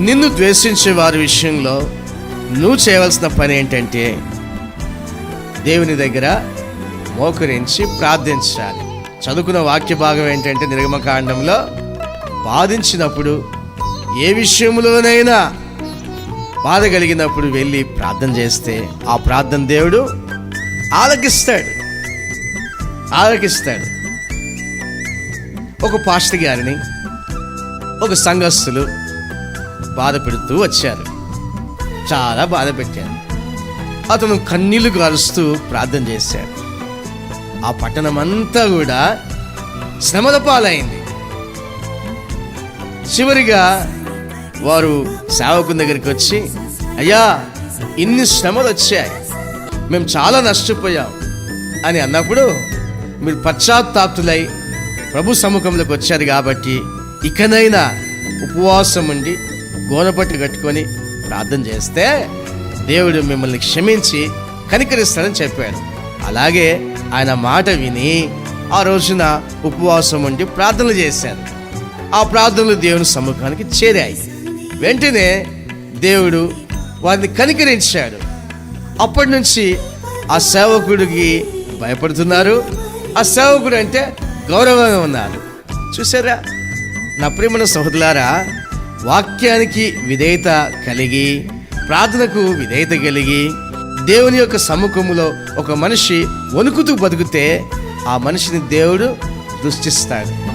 నిన్ను ద్వేషించే వారి విషయంలో నువ్వు చేయవలసిన పని ఏంటంటే దేవుని దగ్గర మోకరించి ప్రార్థించాలి. చదువుకున్న వాక్య భాగం ఏంటంటే నిర్గమకాండంలో బాధించినప్పుడు ఏ విషయంలోనైనా బాధ కలిగినప్పుడు వెళ్ళి ప్రార్థన చేస్తే ఆ ప్రార్థన దేవుడు ఆలకిస్తాడు. ఆలకిస్తాడు. ఒక పాస్టర్ గారిని ఒక సంఘస్థులు బాధ పెడుతూ వచ్చారు. చాలా బాధ పెట్టారు అతను కన్నీళ్ళు కారుస్తూ ప్రార్థన చేశాడు. ఆ పట్టణమంతా కూడా శ్రమల పాలైంది చివరిగా వారు సేవకుని దగ్గరికి వచ్చి అయ్యా ఇన్ని శ్రమలు వచ్చాయి మేము చాలా నష్టపోయాం. అని అన్నప్పుడు మీరు పశ్చాత్తాప్తులై ప్రభు సముఖంలోకి వచ్చారు కాబట్టి ఇకనైనా ఉపవాసం ఉండి గోనపట్టు కట్టుకొని ప్రార్థన చేస్తే దేవుడు మిమ్మల్ని క్షమించి కనికరిస్తాడని చెప్పాడు. అలాగే ఆయన మాట విని ఆ రోజున ఉపవాసం ఉండి ప్రార్థనలు చేశారు. ఆ ప్రార్థనలు దేవుని సముఖానికి చేరాయి. వెంటనే దేవుడు వారిని కనికరించాడు. అప్పటి నుంచి ఆ సేవకుడికి భయపడుతున్నారు. ఆ సేవకుడు అంటే గౌరవంగా ఉన్నారు. చూసారా నా ప్రియమైన సహోదరులారా వాక్యానికి విధేయత కలిగి ప్రార్థనకు విధేయత కలిగి దేవుని యొక్క సముఖములో ఒక మనిషి వణుకుతూ బతికితే ఆ మనిషిని దేవుడు దృష్టిస్తాడు.